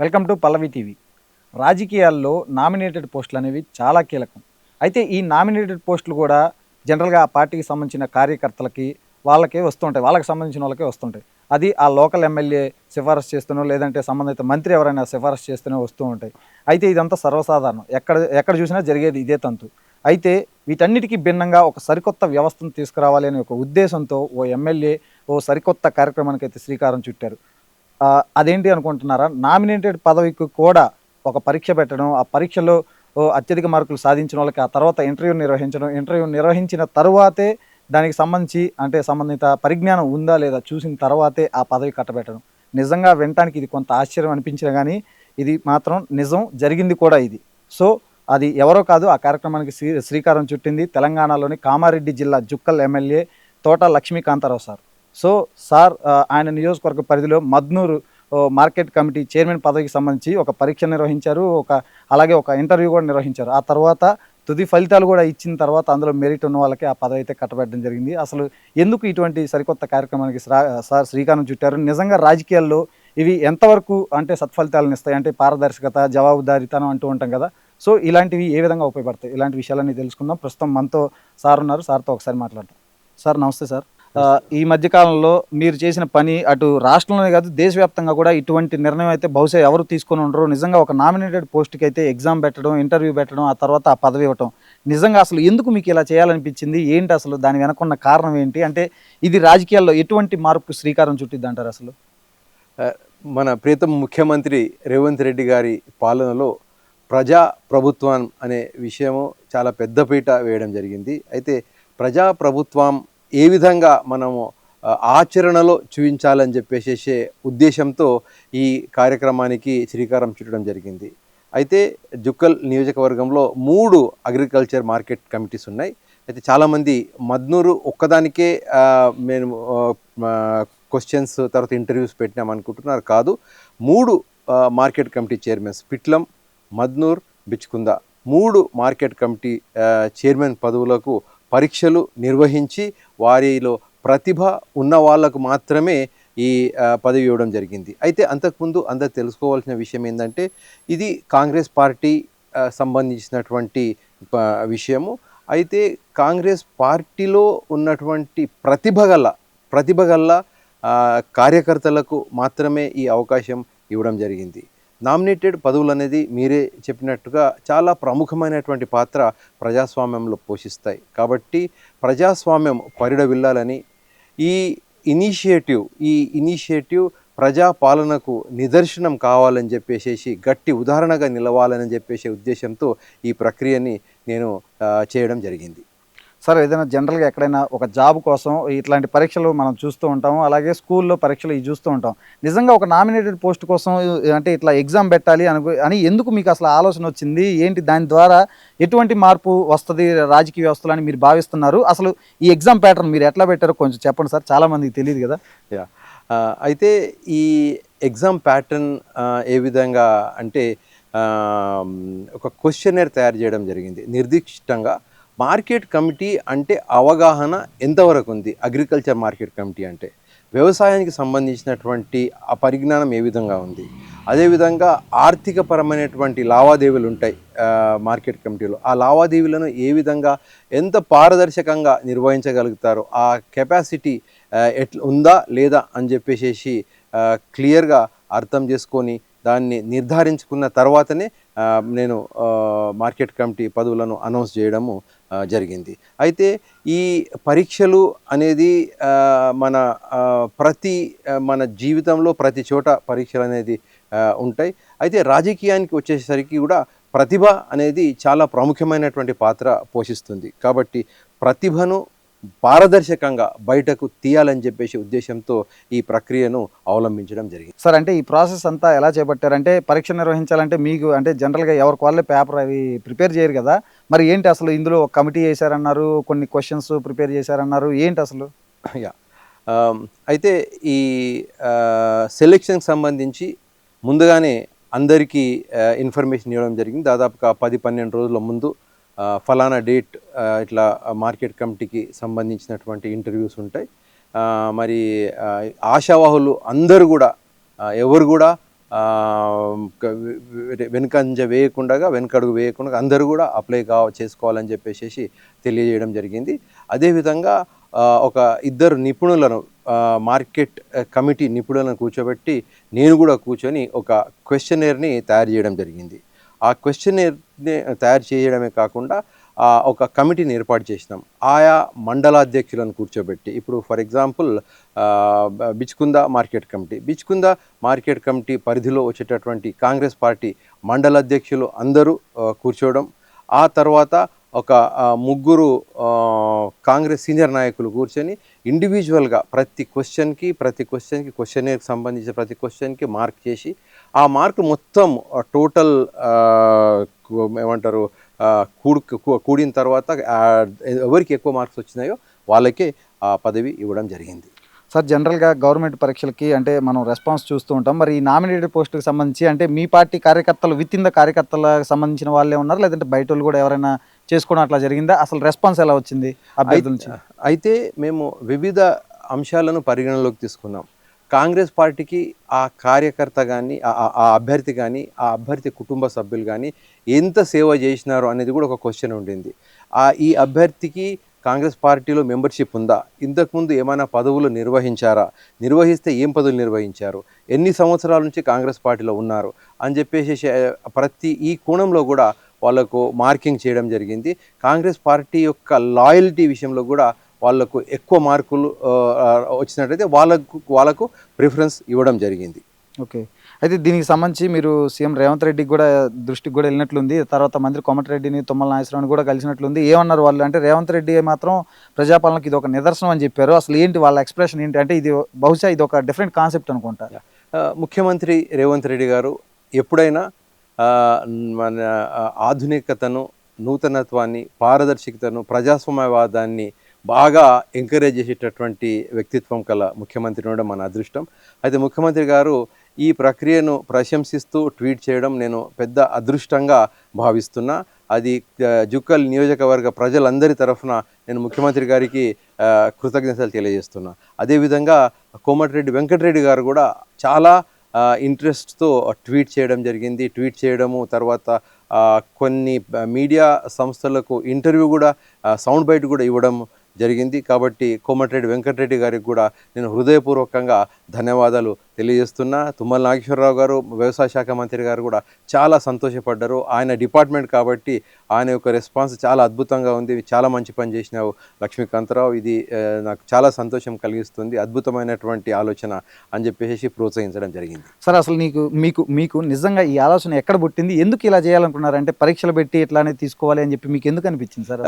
Welcome to Pallavi TV. రాజకీయాల్లో nominated పోస్టులు అనేవి చాలా కీలకం. అయితే ఈ నామినేటెడ్ పోస్టులు కూడా జనరల్గా ఆ పార్టీకి సంబంధించిన కార్యకర్తలకి వాళ్ళకే వస్తుంటాయి. వాళ్ళకి సంబంధించిన వాళ్ళకే వస్తుంటాయి. అది ఆ లోకల్ ఎమ్మెల్యే సిఫారసు చేస్తూనో లేదంటే సంబంధిత మంత్రి ఎవరైనా సిఫారసు చేస్తూనే వస్తూ ఉంటాయి. అయితే ఇదంతా సర్వసాధారణం. ఎక్కడ ఎక్కడ చూసినా జరిగేది ఇదే తంతు. అయితే వీటన్నిటికీ భిన్నంగా ఒక సరికొత్త వ్యవస్థను తీసుకురావాలి అనే ఒక ఉద్దేశంతో ఓ ఎమ్మెల్యే ఓ సరికొత్త కార్యక్రమానికి అయితే శ్రీకారం చుట్టారు. అదేంటి అనుకుంటున్నారా? నామినేటెడ్ పదవికి కూడా ఒక పరీక్ష పెట్టడం ఆ పరీక్షలో అత్యధిక మార్కులు సాధించిన వాళ్ళకి ఆ తర్వాత ఇంటర్వ్యూ నిర్వహించడం ఇంటర్వ్యూ నిర్వహించిన తరువాతే దానికి సంబంధించి అంటే సంబంధిత పరిజ్ఞానం ఉందా లేదా చూసిన తర్వాతే ఆ పదవి కట్టబెట్టడం. నిజంగా వినటానికి ఇది కొంత ఆశ్చర్యం అనిపించినా కానీ ఇది మాత్రం నిజం జరిగింది కూడా ఇది. సో అది ఎవరో కాదు ఆ కార్యక్రమానికి శ్రీ శ్రీకారం చుట్టింది తెలంగాణలోని కామారెడ్డి జిల్లా జుక్కల్ ఎమ్మెల్యే తోట లక్ష్మీకాంతారావు సార్. సో సార్ ఆయన నియోజకవర్గ పరిధిలో మద్నూరు మార్కెట్ కమిటీ చైర్మన్ పదవికి సంబంధించి ఒక పరీక్ష నిర్వహించారు ఒక అలాగే ఒక ఇంటర్వ్యూ కూడా నిర్వహించారు. ఆ తర్వాత తుది ఫలితాలు కూడా ఇచ్చిన తర్వాత అందులో మెరిట్ ఉన్న వాళ్ళకి ఆ పదవి అయితే కట్టబెట్టడం జరిగింది. అసలు ఎందుకు ఇటువంటి సరికొత్త కార్యక్రమానికి సార్ శ్రీకారం చుట్టారు? నిజంగా రాజకీయాల్లో ఇవి ఎంతవరకు అంటే సత్ఫలితాలను ఇస్తాయి? అంటే పారదర్శకత జవాబుదారీతనం అంటూ ఉంటాం కదా. సో ఇలాంటివి ఏ విధంగా ఉపయోగపడతాయి? ఇలాంటి విషయాలన్నీ తెలుసుకుందాం. ప్రస్తుతం మనతో సార్ ఉన్నారు. సార్తో ఒకసారి మాట్లాడతాం సార్ నమస్తే సార్. ఈ మధ్యకాలంలో మీరు చేసిన పని అటు రాష్ట్రంలోనే కాదు దేశవ్యాప్తంగా కూడా ఇటువంటి నిర్ణయం అయితే బహుశా ఎవరు తీసుకొని ఉండరు నిజంగా ఒక నామినేటెడ్ పోస్ట్కి అయితే ఎగ్జామ్ పెట్టడం ఇంటర్వ్యూ పెట్టడం ఆ తర్వాత ఆ పదవి ఇవ్వటం నిజంగా అసలు ఎందుకు మీకు ఇలా చేయాలనిపించింది? ఏంటి అసలు దాని వెనకున్న కారణం ఏంటి? అంటే ఇది రాజకీయాల్లో ఎటువంటి మార్పుకు శ్రీకారం చుట్టిద్ది అంటారు అసలు? మన ప్రీతం ముఖ్యమంత్రి రేవంత్ రెడ్డి గారి పాలనలో ప్రజా ప్రభుత్వం అనే విషయము చాలా పెద్దపీట వేయడం జరిగింది. అయితే ప్రజా ప్రభుత్వం ఏ విధంగా మనము ఆచరణలో చూపించాలని చెప్పేసేసే ఉద్దేశంతో ఈ కార్యక్రమానికి శ్రీకారం చుట్టడం జరిగింది. అయితే జుక్కల్ నియోజకవర్గంలో మూడు అగ్రికల్చర్ మార్కెట్ కమిటీస్ ఉన్నాయి. అయితే చాలామంది మద్నూరు ఒక్కదానికే మేము క్వశ్చన్స్ తర్వాత ఇంటర్వ్యూస్ పెట్టినాం అనుకుంటున్నారు కాదు. మూడు market committee chairmans Pitlam Madnoor Bichkunda మూడు మార్కెట్ కమిటీ చైర్మన్ పదవులకు పరీక్షలు నిర్వహించి వారిలో ప్రతిభ ఉన్న వాళ్ళకు మాత్రమే ఈ పదవి ఇవ్వడం జరిగింది. అయితే అంతకుముందు అందరు తెలుసుకోవాల్సిన విషయం ఏంటంటే ఇది కాంగ్రెస్ పార్టీ సంబంధించినటువంటి విషయము. అయితే కాంగ్రెస్ పార్టీలో ఉన్నటువంటి ప్రతిభ గల ప్రతిభ గల కార్యకర్తలకు మాత్రమే ఈ అవకాశం ఇవ్వడం జరిగింది. నామినేటెడ్ పదవులు అనేది మీరే చెప్పినట్టుగా చాలా ప్రముఖమైనటువంటి పాత్ర ప్రజాస్వామ్యంలో పోషిస్తాయి. కాబట్టి ప్రజాస్వామ్యం పరిడవిల్లాలని ఈ ఇనిషియేటివ్ ఈ ఇనిషియేటివ్ ప్రజాపాలనకు నిదర్శనం కావాలని చెప్పేసి గట్టి ఉదాహరణగా నిలవాలని చెప్పేసే ఉద్దేశంతో ఈ ప్రక్రియని నేను చేయడం జరిగింది. సార్ ఏదైనా జనరల్గా ఎక్కడైనా ఒక జాబ్ కోసం ఇట్లాంటి పరీక్షలు మనం చూస్తూ ఉంటాం అలాగే స్కూల్లో పరీక్షలు ఇవి చూస్తూ ఉంటాం. నిజంగా ఒక నామినేటెడ్ పోస్ట్ కోసం అంటే ఇట్లా ఎగ్జామ్ పెట్టాలి అని అని ఎందుకు మీకు అసలు ఆలోచన వచ్చింది? ఏంటి దాని ద్వారా ఎటువంటి మార్పు వస్తుంది? రాజకీయ వ్యవస్థలో అని మీరు భావిస్తున్నారు. అసలు ఈ ఎగ్జామ్ ప్యాటర్న్ మీరు ఎట్లా పెట్టారో కొంచెం చెప్పండి సార్. చాలామందికి తెలియదు కదా. యా అయితే ఈ ఎగ్జామ్ ప్యాటర్న్ ఏ విధంగా అంటే ఒక క్వశ్చనర్ తయారు చేయడం జరిగింది. నిర్దిష్టంగా మార్కెట్ కమిటీ అంటే అవగాహన ఎంతవరకు ఉంది అగ్రికల్చర్ మార్కెట్ కమిటీ అంటే వ్యవసాయానికి సంబంధించినటువంటి ఆ పరిజ్ఞానం ఏ విధంగా ఉంది? అదేవిధంగా ఆర్థికపరమైనటువంటి లావాదేవీలు ఉంటాయి మార్కెట్ కమిటీలో. ఆ లావాదేవీలను ఏ విధంగా ఎంత పారదర్శకంగా నిర్వహించగలుగుతారో? ఆ కెపాసిటీ ఎట్లా ఉందా లేదా అని చెప్పేసి క్లియర్గా అర్థం చేసుకొని దాన్ని నిర్ధారించుకున్న తర్వాతనే నేను మార్కెట్ కమిటీ పదవులను అనౌన్స్ చేయడము జరిగింది. అయితే ఈ పరీక్షలు అనేది మన ప్రతి మన జీవితంలో ప్రతి చోట పరీక్షలు అనేది ఉంటాయి. అయితే రాజకీయానికి వచ్చేసరికి కూడా ప్రతిభ అనేది చాలా ప్రాముఖ్యమైనటువంటి పాత్ర పోషిస్తుంది. కాబట్టి ప్రతిభను పారదర్శకంగా బయటకు తీయాలని చెప్పేసి ఉద్దేశంతో ఈ ప్రక్రియను అవలంబించడం జరిగింది. సార్ అంటే ఈ ప్రాసెస్ అంతా ఎలా చేపట్టారంటే పరీక్ష నిర్వహించాలంటే మీకు అంటే జనరల్గా ఎవరికి వాళ్ళే పేపర్ అవి ప్రిపేర్ చేయరు కదా మరి ఏంటి అసలు ఇందులో ఒక కమిటీ చేశారన్నారు కొన్ని క్వశ్చన్స్ ప్రిపేర్ చేశారన్నారు ఏంటి అసలు? యా అయితే ఈ సెలెక్షన్కి సంబంధించి ముందుగానే అందరికీ ఇన్ఫర్మేషన్ ఇవ్వడం జరిగింది. దాదాపుగా పది పన్నెండు రోజుల ముందు ఫలానా డేట్ ఇట్లా మార్కెట్ కమిటీకి సంబంధించినటువంటి ఇంటర్వ్యూస్ ఉంటాయి. మరి ఆశావాహులు అందరూ కూడా ఎవరు కూడా వెనుకంజ వేయకుండా వెనుకడుగు వేయకుండా అందరూ కూడా అప్లై కావ చేసుకోవాలని చెప్పేసి తెలియజేయడం జరిగింది. అదేవిధంగా ఒక ఇద్దరు నిపుణులను మార్కెట్ కమిటీ నిపుణులను కూర్చోబెట్టి నేను కూడా కూర్చొని ఒక క్వశ్చనర్ని తయారు చేయడం జరిగింది. ఆ క్వశ్చనర్ని తయారు చేయడమే కాకుండా ఒక కమిటీని ఏర్పాటు చేసినాం. ఆయా మండలాధ్యక్షులను కూర్చోబెట్టి ఇప్పుడు for example Bichkunda market committee. Bichkunda market committee పరిధిలో వచ్చేటటువంటి కాంగ్రెస్ పార్టీ మండలాధ్యక్షులు అందరూ కూర్చోవడం ఆ తర్వాత ఒక ముగ్గురు కాంగ్రెస్ సీనియర్ నాయకులు కూర్చొని ఇండివిజువల్గా ప్రతి క్వశ్చన్కి ప్రతి క్వశ్చన్కి క్వశ్చన్కి సంబంధించిన ప్రతి క్వశ్చన్కి మార్క్ చేసి ఆ మార్క్ మొత్తం టోటల్ ఏమంటారు కూడు కూడిన తర్వాత ఎవరికి ఎక్కువ మార్క్స్ వచ్చినాయో వాళ్ళకే ఆ పదవి ఇవ్వడం జరిగింది. సార్ జనరల్గా గవర్నమెంట్ పరీక్షలకి అంటే మనం రెస్పాన్స్ చూస్తూ ఉంటాం. మరి ఈ నామినేటెడ్ పోస్టుకి సంబంధించి అంటే మీ పార్టీ కార్యకర్తలు విత్ ఇన్ ద కార్యకర్తలకు సంబంధించిన వాళ్ళే ఉన్నారు? లేదంటే బయట వాళ్ళు కూడా ఎవరైనా చేసుకోవడం అట్లా జరిగిందా? అసలు రెస్పాన్స్ ఎలా వచ్చింది అభ్యర్థుల నుంచి? అయితే మేము వివిధ అంశాలను పరిగణలోకి తీసుకున్నాం. కాంగ్రెస్ పార్టీకి ఆ కార్యకర్త కానీ ఆ అభ్యర్థి కానీ ఆ అభ్యర్థి కుటుంబ సభ్యులు కానీ ఎంత సేవ చేసినారు అనేది కూడా ఒక క్వశ్చన్ ఉండింది. ఆ ఈ అభ్యర్థికి కాంగ్రెస్ పార్టీలో మెంబర్షిప్ ఉందా? ఇంతకుముందు ఏమైనా పదవులు నిర్వహించారా? నిర్వహిస్తే ఏం పదవులు నిర్వహించారు? ఎన్ని సంవత్సరాల నుంచి కాంగ్రెస్ పార్టీలో ఉన్నారు? అని చెప్పేసి ప్రతి ఈ కోణంలో కూడా వాళ్ళకు మార్కింగ్ చేయడం జరిగింది. కాంగ్రెస్ పార్టీ యొక్క లాయల్టీ విషయంలో కూడా వాళ్ళకు ఎక్కువ మార్కులు వచ్చినట్టయితే వాళ్ళకు వాళ్ళకు ప్రిఫరెన్స్ ఇవ్వడం జరిగింది. ఓకే. అయితే దీనికి సంబంధించి మీరు సీఎం రేవంత్ రెడ్డికి కూడా దృష్టికి కూడా వెళ్ళినట్లుంది. తర్వాత మంత్రి కోమటిరెడ్డిని తుమ్మల నాగేశ్వరరావుని కూడా కలిసినట్లుంది. ఏమన్నారు వాళ్ళు? అంటే రేవంత్ రెడ్డి మాత్రం ప్రజాపాలనకి ఇది ఒక నిదర్శనం అని చెప్పారు. అసలు ఏంటి వాళ్ళ ఎక్స్ప్రెషన్ ఏంటి? అంటే ఇది బహుశా ఇది ఒక డిఫరెంట్ కాన్సెప్ట్ అనుకుంటా. ఆ, ముఖ్యమంత్రి రేవంత్ రెడ్డి గారు ఎప్పుడైనా మన ఆధునికతను నూతనత్వాన్ని పారదర్శకతను ప్రజాస్వామ్యవాదాన్ని బాగా ఎంకరేజ్ చేసేటటువంటి వ్యక్తిత్వం కల ముఖ్యమంత్రి ఉండడం మన అదృష్టం. అయితే ముఖ్యమంత్రి గారు ఈ ప్రక్రియను ప్రశంసిస్తూ ట్వీట్ చేయడం నేను పెద్ద అదృష్టంగా భావిస్తున్నా. అది జుక్కల్ నియోజకవర్గ ప్రజలందరి తరఫున నేను ముఖ్యమంత్రి గారికి కృతజ్ఞతలు తెలియజేస్తున్నా. అదేవిధంగా కోమటిరెడ్డి వెంకటరెడ్డి గారు కూడా చాలా ఇంట్రెస్ట్తో ట్వీట్ చేయడం జరిగింది. ట్వీట్ చేయడము తర్వాత కొన్ని మీడియా సంస్థలకు ఇంటర్వ్యూ కూడా సౌండ్ బైట్ కూడా ఇవ్వడం జరిగింది. కాబట్టి కోమటిరెడ్డి వెంకటరెడ్డి గారికి కూడా నేను హృదయపూర్వకంగా ధన్యవాదాలు తెలియజేస్తున్నా. తుమ్మల నాగేశ్వరరావు గారు వ్యవసాయ శాఖ మంత్రి గారు కూడా చాలా సంతోషపడ్డారు. ఆయన డిపార్ట్మెంట్ కాబట్టి ఆయన యొక్క రెస్పాన్స్ చాలా అద్భుతంగా ఉంది. చాలా మంచి పని చేసినావు లక్ష్మీకాంతరావు. ఇది నాకు చాలా సంతోషం కలిగిస్తుంది. అద్భుతమైనటువంటి ఆలోచన అని చెప్పేసి ప్రోత్సహించడం జరిగింది. సార్ అసలు నీకు మీకు మీకు నిజంగా ఈ ఆలోచన ఎక్కడ పుట్టింది? ఎందుకు ఇలా చేయాలనుకున్నారు? అంటే పరీక్షలు పెట్టి ఇట్లానే తీసుకోవాలి అని చెప్పి మీకు ఎందుకు అనిపించింది సార్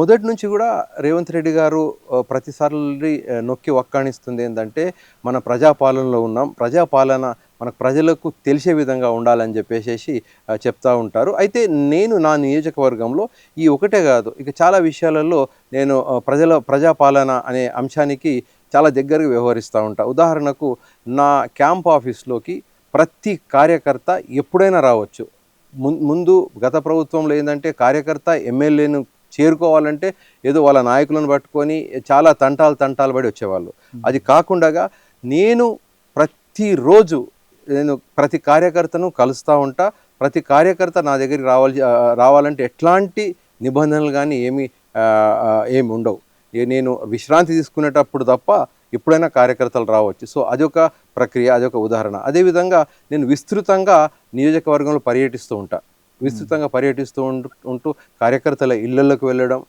మొదటి నుంచి కూడా రేవంత్ రెడ్డి గారు ప్రతిసారి నొక్కి వక్కాణిస్తుంది ఏంటంటే మన ప్రజాపాలనలో ఉన్నాం. ప్రజాపాలన మన ప్రజలకు తెలిసే విధంగా ఉండాలని చెప్పేసి చెప్తా ఉంటారు. అయితే నేను నా నియోజకవర్గంలో ఈ ఒకటే కాదు ఇక చాలా విషయాలలో నేను ప్రజల ప్రజాపాలన అనే అంశానికి చాలా దగ్గరగా వ్యవహరిస్తూ ఉంటా. ఉదాహరణకు నా క్యాంప్ ఆఫీస్లోకి ప్రతి కార్యకర్త ఎప్పుడైనా రావచ్చు. ముందు గత ప్రభుత్వంలో ఏంటంటే కార్యకర్త ఎమ్మెల్యేను చేరుకోవాలంటే ఏదో వాళ్ళ నాయకులను పట్టుకొని చాలా తంటాలు తంటాలు పడి వచ్చేవాళ్ళు. అది కాకుండా నేను ప్రతిరోజు నేను ప్రతి కార్యకర్తను కలుస్తూ ఉంటా. ప్రతి కార్యకర్త నా దగ్గరికి రావాలి రావాలంటే ఎట్లాంటి నిబంధనలు కానీ ఏమి ఏమి ఉండవు. నేను విశ్రాంతి తీసుకునేటప్పుడు తప్ప ఎప్పుడైనా కార్యకర్తలు రావచ్చు. సో అదొక ప్రక్రియ అదొక ఉదాహరణ. అదేవిధంగా నేను విస్తృతంగా నియోజకవర్గంలో పర్యటిస్తూ ఉంటా. విస్తృతంగా పర్యటిస్తూ ఉంటూ ఉంటూ కార్యకర్తల ఇళ్ళలోకి వెళ్ళడం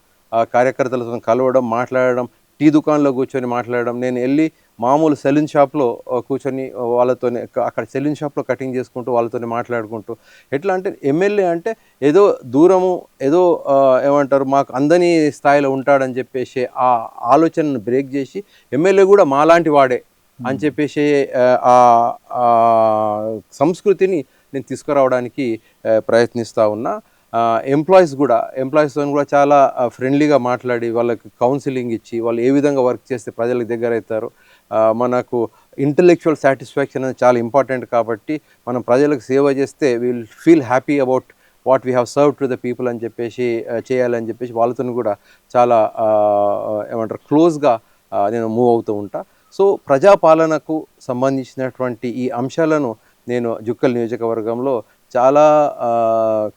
కార్యకర్తలతో కలవడం మాట్లాడడం టీ దుకాణంలో కూర్చొని మాట్లాడడం నేను వెళ్ళి మామూలు సెలూన్ షాప్లో కూర్చొని వాళ్ళతోనే అక్కడ సెలూన్ షాప్లో కటింగ్ చేసుకుంటూ వాళ్ళతోనే మాట్లాడుకుంటూ. ఎట్లా అంటే ఎమ్మెల్యే అంటే ఏదో దూరము ఏదో ఏమంటారు మాకు అందని స్థాయిలో ఉంటాడని చెప్పేసి ఆ ఆలోచనను బ్రేక్ చేసి ఎమ్మెల్యే కూడా మాలాంటి వాడే అని చెప్పేసి ఆ, సంస్కృతిని నేను తీసుకురావడానికి ప్రయత్నిస్తూ ఉన్నా. ఎంప్లాయీస్ కూడా ఎంప్లాయీస్తో కూడా చాలా ఫ్రెండ్లీగా మాట్లాడి వాళ్ళకి కౌన్సిలింగ్ ఇచ్చి వాళ్ళు ఏ విధంగా వర్క్ చేస్తే ప్రజలకు దగ్గర అవుతారు మనకు ఇంటలెక్చువల్ సాటిస్ఫాక్షన్ అనేది చాలా ఇంపార్టెంట్ కాబట్టి మనం ప్రజలకు సేవ చేస్తే will feel happy about what we have serve to the people అని చెప్పేసి చేయాలని చెప్పేసి వాళ్ళతో కూడా చాలా ఏమంటారు క్లోజ్గా నేను మూవ్ అవుతూ ఉంటా. సో ప్రజాపాలనకు సంబంధించినటువంటి ఈ అంశాలను నేను జుక్కల్ నియోజకవర్గంలో చాలా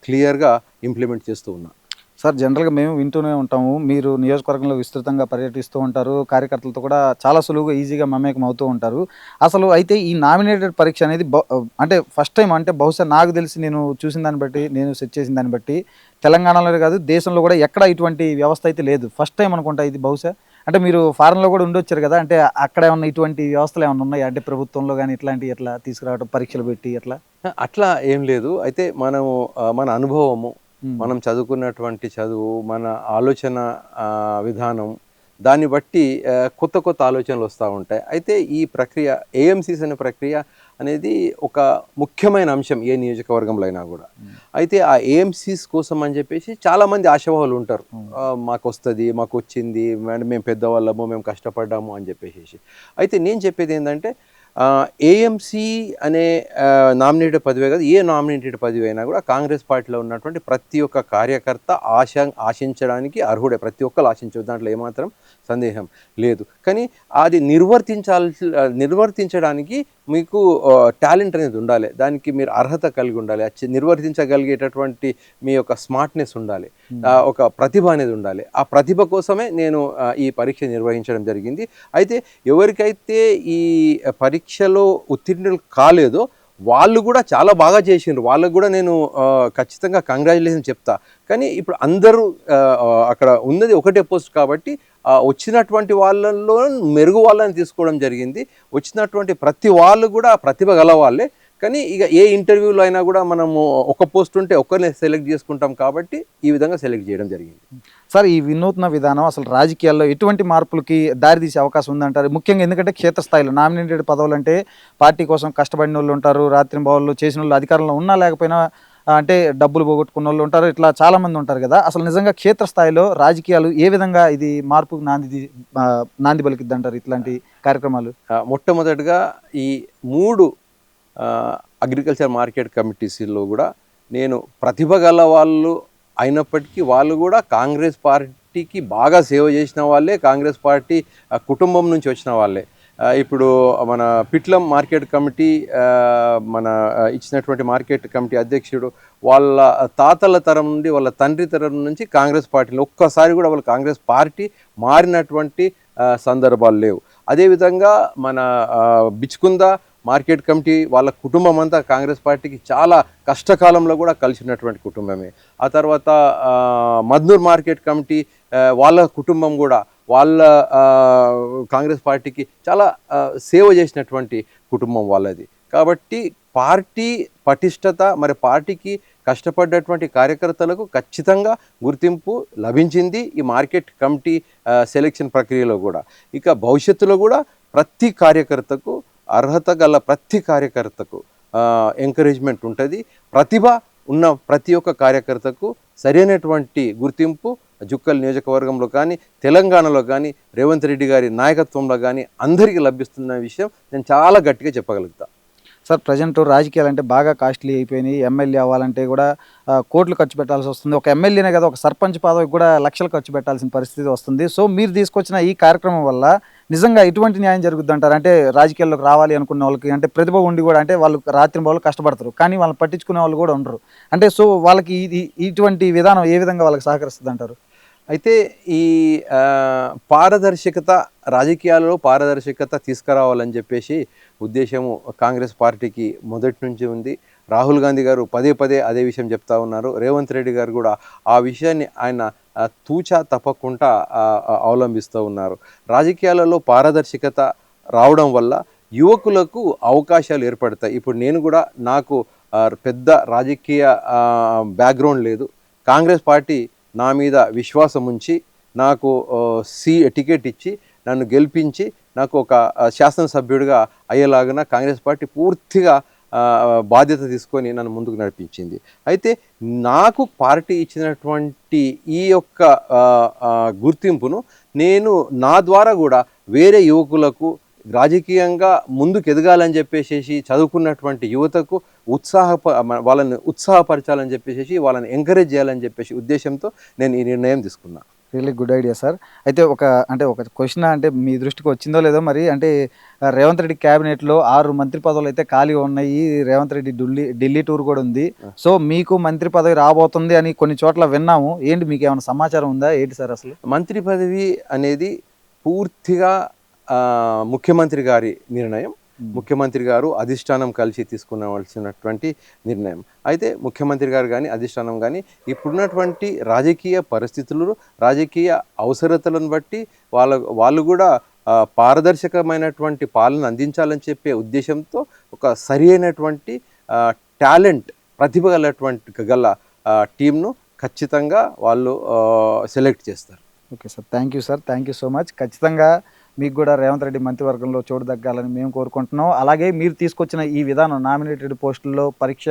క్లియర్గా ఇంప్లిమెంట్ చేస్తూ ఉన్నా. సార్ జనరల్గా మేము వింటూనే ఉంటాము. మీరు నియోజకవర్గంలో విస్తృతంగా పర్యటిస్తూ ఉంటారు. కార్యకర్తలతో కూడా చాలా సులువుగా ఈజీగా మమేకం అవుతూ ఉంటారు. అసలు అయితే ఈ నామినేటెడ్ పరీక్ష అనేది అంటే ఫస్ట్ టైం అంటే బహుశా నాకు తెలిసి నేను చూసిన దాన్ని బట్టి నేను సెట్ చేసిన దాన్ని బట్టి తెలంగాణలో కాదు దేశంలో కూడా ఎక్కడ ఇటువంటి వ్యవస్థ అయితే లేదు. ఫస్ట్ టైం అనుకుంటా ఇది బహుశా. అంటే మీరు ఫారెన్లో కూడా ఉండొచ్చారు కదా అంటే అక్కడ ఏమన్నా ఇటువంటి వ్యవస్థలు ఏమైనా ఉన్నాయా? అంటే ప్రభుత్వంలో కానీ ఇట్లాంటి ఎట్లా తీసుకురావడం పరీక్షలు పెట్టి ఎట్లా? అట్లా ఏం లేదు. అయితే మనము మన అనుభవము. మనం చదువుకున్నటువంటి చదువు మన ఆలోచన విధానం దాన్ని బట్టి కొత్త కొత్త ఆలోచనలు వస్తూ ఉంటాయి. అయితే ఈ ప్రక్రియ ఏఎంసీస్ అనే ప్రక్రియ అనేది ఒక ముఖ్యమైన అంశం ఏ నియోజకవర్గంలో అయినా కూడా. అయితే ఆ ఏఎంసీస్ కోసం అని చెప్పేసి చాలామంది ఆశావాహులు ఉంటారు. మాకు వస్తుంది మాకు వచ్చింది మేము పెద్దవాళ్ళము మేము కష్టపడ్డాము అని చెప్పేసి అయితే నేను చెప్పేది ఏంటంటే ఏఎంసీ అనే నామినేటెడ్ పదవి కాదు ఏ నామినేటెడ్ పదవి అయినా కూడా కాంగ్రెస్ పార్టీలో ఉన్నటువంటి ప్రతి ఒక్క కార్యకర్త ఆశ ఆశించడానికి అర్హుడే. ప్రతి ఒక్కరు ఆశించవచ్చు. దాంట్లో ఏమాత్రం సందేహం లేదు. కానీ అది నిర్వర్తించాల్ నిర్వర్తించడానికి మీకు టాలెంట్ అనేది ఉండాలి. దానికి మీరు అర్హత కలిగి ఉండాలి. నిర్వర్తించగలిగేటటువంటి మీ యొక్క స్మార్ట్నెస్ ఉండాలి. ఒక ప్రతిభ అనేది ఉండాలి. ఆ ప్రతిభ కోసమే నేను ఈ పరీక్ష నిర్వహించడం జరిగింది. అయితే ఎవరికైతే ఈ పరీక్షలో ఉత్తీర్ణులు కాలేదో వాళ్ళు కూడా చాలా బాగా చేసిండ్రు. వాళ్ళకు కూడా నేను ఖచ్చితంగా కంగ్రాచులేషన్ చెప్తా. కానీ ఇప్పుడు అందరూ అక్కడ ఉన్నది ఒకటే పోస్ట్ కాబట్టి వచ్చినటువంటి వాళ్ళల్లో మెరుగు వాళ్ళని తీసుకోవడం జరిగింది. వచ్చినటువంటి ప్రతి వాళ్ళు కూడా ప్రతిభ గల వాళ్ళే. కానీ ఇక ఏ ఇంటర్వ్యూలో అయినా కూడా మనము ఒక పోస్ట్ ఉంటే ఒక్కరిని సెలెక్ట్ చేసుకుంటాం కాబట్టి ఈ విధంగా సెలెక్ట్ చేయడం జరిగింది. సార్ ఈ వినూత్న విధానం అసలు రాజకీయాల్లో ఎటువంటి మార్పులకి దారితీసే అవకాశం ఉందంటారు? ముఖ్యంగా ఎందుకంటే క్షేత్రస్థాయిలో నామినేటెడ్ పదవులు అంటే పార్టీ కోసం కష్టపడిన వాళ్ళు ఉంటారు రాత్రి బావులు చేసిన వాళ్ళు అధికారంలో ఉన్నా లేకపోయినా అంటే డబ్బులు పోగొట్టుకున్న వాళ్ళు ఉంటారు ఇట్లా చాలా మంది ఉంటారు కదా. అసలు నిజంగా క్షేత్రస్థాయిలో రాజకీయాలు ఏ విధంగా ఇది మార్పుకు నాంది నాంది పలికిద్ది అంటారు ఇట్లాంటి కార్యక్రమాలు? మొట్టమొదటిగా ఈ మూడు అగ్రికల్చర్ మార్కెట్ కమిటీస్లో కూడా నేను ప్రతిభ గల వాళ్ళు అయినప్పటికీ వాళ్ళు కూడా కాంగ్రెస్ పార్టీకి బాగా సేవ చేసిన వాళ్ళే కాంగ్రెస్ పార్టీ కుటుంబం నుంచి వచ్చిన వాళ్ళే. ఇప్పుడు మన పిట్లం మార్కెట్ కమిటీ మన ఇచ్చినటువంటి మార్కెట్ కమిటీ అధ్యక్షుడు వాళ్ళ తాతల తరం నుండి వాళ్ళ తండ్రి తరం నుంచి కాంగ్రెస్ పార్టీలో ఒక్కసారి కూడా వాళ్ళ కాంగ్రెస్ పార్టీ మారినటువంటి సందర్భాలు లేవు. అదేవిధంగా మన బిచ్చుకుందా మార్కెట్ కమిటీ వాళ్ళ కుటుంబం అంతా కాంగ్రెస్ పార్టీకి చాలా కష్టకాలంలో కూడా కలిసినటువంటి కుటుంబమే. ఆ తర్వాత మద్నూర్ మార్కెట్ కమిటీ వాళ్ళ కుటుంబం కూడా వాళ్ళ కాంగ్రెస్ పార్టీకి చాలా సేవ చేసినటువంటి కుటుంబం వాళ్ళది. కాబట్టి పార్టీ పటిష్టత మరి పార్టీకి కష్టపడ్డటువంటి కార్యకర్తలకు ఖచ్చితంగా గుర్తింపు లభించింది ఈ మార్కెట్ కమిటీ సెలెక్షన్ ప్రక్రియలో కూడా. ఇక భవిష్యత్తులో కూడా ప్రతి కార్యకర్తకు అర్హత గల ప్రతి కార్యకర్తకు ఎంకరేజ్మెంట్ ఉంటుంది. ప్రతిభ ఉన్న ప్రతి ఒక్క కార్యకర్తకు సరైనటువంటి గుర్తింపు జుక్కల్ నియోజకవర్గంలో కానీ తెలంగాణలో కానీ రేవంత్ రెడ్డి గారి నాయకత్వంలో కానీ అందరికీ లభిస్తున్న విషయం నేను చాలా గట్టిగా చెప్పగలుగుతాను సార్ ప్రజెంట్ రాజకీయాలు అంటే బాగా కాస్ట్లీ అయిపోయినాయి. ఎమ్మెల్యే అవ్వాలంటే కూడా కోట్లు ఖర్చు పెట్టాల్సి వస్తుంది. ఒక ఎమ్మెల్యేనే కదా ఒక సర్పంచ్ పదవికి కూడా లక్షలు ఖర్చు పెట్టాల్సిన పరిస్థితి వస్తుంది. సో మీరు తీసుకొచ్చిన ఈ కార్యక్రమం వల్ల నిజంగా ఎటువంటి న్యాయం జరుగుద్ది అంటారు అంటే రాజకీయాల్లోకి రావాలి అనుకున్న వాళ్ళకి అంటే ప్రతిభ ఉండి కూడా అంటే వాళ్ళు రాత్రి వాళ్ళు కష్టపడతారు. కానీ వాళ్ళని పట్టించుకునే వాళ్ళు కూడా ఉండరు. అంటే సో వాళ్ళకి ఇది ఇటువంటి విధానం ఏ విధంగా వాళ్ళకి సహకరిస్తుంది అంటారు అయితే ఈ పారదర్శకత రాజకీయాలలో పారదర్శకత తీసుకురావాలని చెప్పేసి ఉద్దేశము కాంగ్రెస్ పార్టీకి మొదటి నుంచి ఉంది. రాహుల్ గాంధీ గారు పదే పదే అదే విషయం చెప్తా ఉన్నారు. రేవంత్ రెడ్డి గారు కూడా ఆ విషయాన్ని ఆయన తూచ తూచా తప్పకుండా అవలంబిస్తూ ఉన్నారు. రాజకీయాలలో పారదర్శకత రావడం వల్ల యువకులకు అవకాశాలు ఏర్పడతాయి. ఇప్పుడు నేను కూడా నాకు పెద్ద రాజకీయ బ్యాక్గ్రౌండ్ లేదు. కాంగ్రెస్ పార్టీ నా మీద విశ్వాసం ఉంచి నాకు సీ టికెట్ ఇచ్చి నన్ను గెలిపించి నాకు ఒక శాసనసభ్యుడిగా అయ్యేలాగా కాంగ్రెస్ పార్టీ పూర్తిగా బాధ్యత తీసుకొని నన్ను ముందుకు నడిపించింది. అయితే నాకు పార్టీ ఇచ్చినటువంటి ఈ యొక్క గుర్తింపును నేను నా ద్వారా కూడా వేరే యువకులకు రాజకీయంగా ముందుకు ఎదగాలని చెప్పేసి చదువుకున్నటువంటి యువతకు ఉత్సాహ వాళ్ళని ఉత్సాహపరచాలని చెప్పేసి వాళ్ళని ఎంకరేజ్ చేయాలని చెప్పేసి ఉద్దేశంతో నేను ఈ నిర్ణయం తీసుకున్నా. రియల్లీ గుడ్ ఐడియా సార్ అయితే ఒక అంటే ఒక క్వశ్చన్ అంటే మీ దృష్టికి వచ్చిందో లేదో మరి అంటే రేవంత్ రెడ్డి క్యాబినెట్లో ఆరు మంత్రి పదవులు అయితే ఖాళీ ఉన్నాయి. రేవంత్ రెడ్డి ఢిల్లీ ఢిల్లీ టూర్ కూడా ఉంది. సో మీకు మంత్రి పదవి రాబోతుంది అని కొన్ని చోట్ల విన్నాము. ఏంటి మీకు ఏమైనా సమాచారం ఉందా? ఏంటి సార్ అసలు? మంత్రి పదవి అనేది పూర్తిగా ముఖ్యమంత్రి గారి నిర్ణయం ముఖ్యమంత్రి గారు అధిష్టానం కలిసి తీసుకునవలసినటువంటి నిర్ణయం. అయితే ముఖ్యమంత్రి గారు కానీ అధిష్టానం కానీ ఇప్పుడున్నటువంటి రాజకీయ పరిస్థితులు రాజకీయ అవసరతలను బట్టి వాళ్ళ వాళ్ళు కూడా పారదర్శకమైనటువంటి పాలన అందించాలని చెప్పే ఉద్దేశంతో ఒక సరి అయినటువంటి టాలెంట్ ప్రతిభ గలటువంటి గల టీంను ఖచ్చితంగా వాళ్ళు సెలెక్ట్ చేస్తారు. Okay sir. Thank you sir. Thank you so much. ఖచ్చితంగా మీకు కూడా రేవంత్ రెడ్డి మంత్రివర్గంలో చోటు దక్కాలని మేము కోరుకుంటున్నాం. అలాగే మీరు తీసుకొచ్చిన ఈ విధానం నామినేటెడ్ పోస్టుల్లో పరీక్ష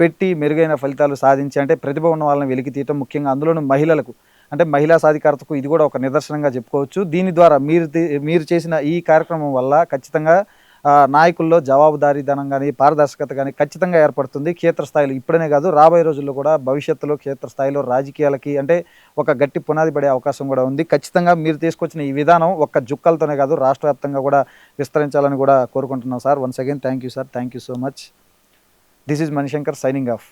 పెట్టి మెరుగైన ఫలితాలు సాధించి అంటే ప్రతిభ ఉన్న వాళ్ళని వెలికి తీయటం ముఖ్యంగా అందులోనూ మహిళలకు అంటే మహిళా సాధికారతకు ఇది కూడా ఒక నిదర్శనంగా చెప్పుకోవచ్చు. దీని ద్వారా మీరు మీరు చేసిన ఈ కార్యక్రమం వల్ల ఖచ్చితంగా నాయకుల్లో జవాబుదారీతనం కానీ పారదర్శకత కానీ ఖచ్చితంగా ఏర్పడుతుంది. క్షేత్రస్థాయిలో ఇప్పుడనే కాదు రాబోయే రోజుల్లో కూడా భవిష్యత్తులో క్షేత్రస్థాయిలో రాజకీయాలకి అంటే ఒక గట్టి పునాది పడే అవకాశం కూడా ఉంది. ఖచ్చితంగా మీరు తీసుకొచ్చిన ఈ విధానం ఒక్క జుక్కలతోనే కాదు రాష్ట్ర వ్యాప్తంగా కూడా విస్తరించాలని కూడా కోరుకుంటున్నాం sir. Once again thank you sir thank you so much this is Manishankar signing off